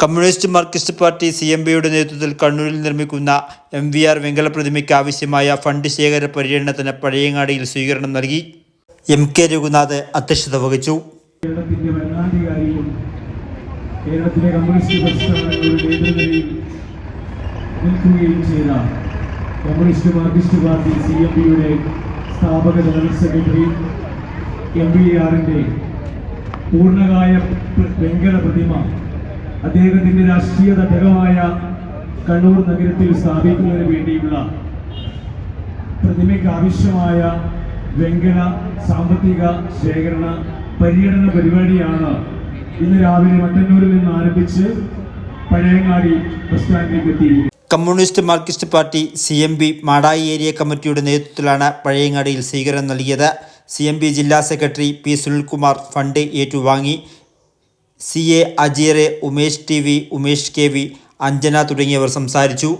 Communist Marxist Party C M ബിയുടെ നേതൃത്വത്തിൽ കണ്ണൂരിൽ നിർമ്മിക്കുന്ന എം വി ആർ വെങ്കല പ്രതിമയ്ക്ക് ആവശ്യമായ ഫണ്ട് ശേഖര പര്യടനത്തിന് പഴയങ്ങാടിയിൽ സ്വീകരണം നൽകി. എം കെ രഘുനാഥ് അധ്യക്ഷത വഹിച്ചു. കേരളത്തിലെ കമ്മ്യൂണിസ്റ്റ് പ്രസ്ഥാനങ്ങളുടെ നേതൃനിരയിൽ നിൽക്കുകയും ചെയ്ത Communist Marxist Party C M പിയുടെ സ്ഥാപക ജനറൽ സെക്രട്ടറി എം വി ആറിന്റെ പൂർണകായ വെങ്കല പ്രതിമ അദ്ദേഹത്തിന്റെ രാഷ്ട്രീയ തട്ടകമായ കണ്ണൂർ നഗരത്തിൽ സ്ഥാപിക്കുന്നതിന് വേണ്ടിയുള്ള പ്രതിമയ്ക്ക് ആവശ്യമായ വെങ്കല സാമ്പത്തിക ശേഖരണ പര്യടന പരിപാടിയാണ് ഇന്ന് രാവിലെ മട്ടന്നൂരിൽ നിന്ന് ആരംഭിച്ച് പഴയങ്ങാടി ബസ് സ്റ്റാൻഡിലേക്ക് എത്തിയിരിക്കുന്നത്. Communist Marxist Party C M B Madayi area കമ്മിറ്റിയുടെ നേതൃത്വത്തിലാണ് പഴയങ്ങാടിയിൽ സ്വീകരണം നൽകിയത്. സി എം ബി ജില്ലാ സെക്രട്ടറി പി സുനിൽകുമാർ ഫണ്ട് ഏറ്റുവാങ്ങി. C A അജീറെ Umesh T V Umesh K V Anjana തുടങ്ങിയവർ സംസാരിച്ചു.